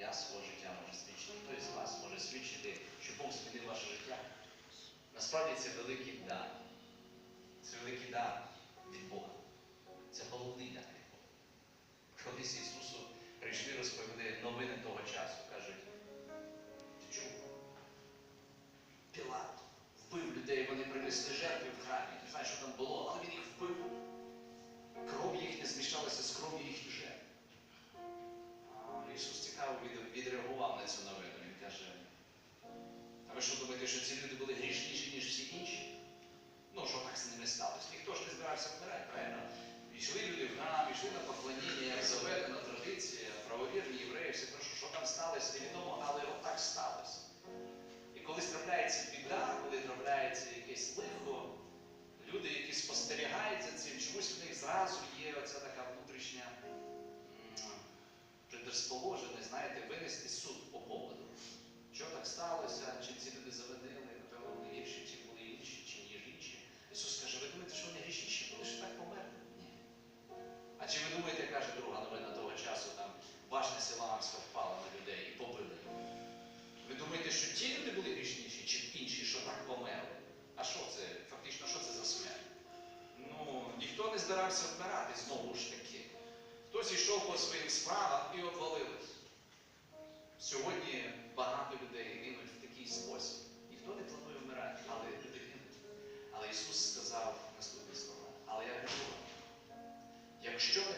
я свого життя можу свідчити, хто із вас може свідчити, що Бог змінив ваше життя. Насправді це великий дар. Це великий дар від Бога. Це головний дар від Бога. Колись Ісусу прийшли розповіли новини того часу, кажуть, ти чув? Пілат вбив людей, вони принесли жертви в храмі. Не знаю, що там було, але він їх вбив. Відреагував на цю новину. Він каже, а ви що думаєте, що ці люди були грішніші, ніж всі інші? Ну, що так з ними сталося? Ніхто ж не збирався вмирати, правильно? Йшли люди в храм, йшли на поклоніння, як заведена традиція, правовірні євреї, все прошу, що там сталося, невідомо, але от так сталося. І коли трапляється біда, коли трапляється якесь лихо, люди, які спостерігають за цим, чомусь в них зразу є оця така внутрішня предрозположеність, винести суд по поводу. Що так сталося, чи ці люди заведили, напевно, вони гірші, чи були інші, чи ніж інші. Ісус каже, ви думаєте, що вони грішніші були, що так померли? Ні. А чи ви думаєте, каже друга новина того часу, там башня Силаамська впала на людей і побили? Ви думаєте, що ті люди були грішніші, чи інші, що так померли? А що це? Фактично, що це за смерть? Ну, ніхто не збирався вмирати знову ж таки. Хтось йшов по своїм справам. Сьогодні багато людей гинуть в такий спосіб. Ніхто не планує вмирати, але люди гинуть. Але Ісус сказав наступні слова. Але я кажу вам, якщо не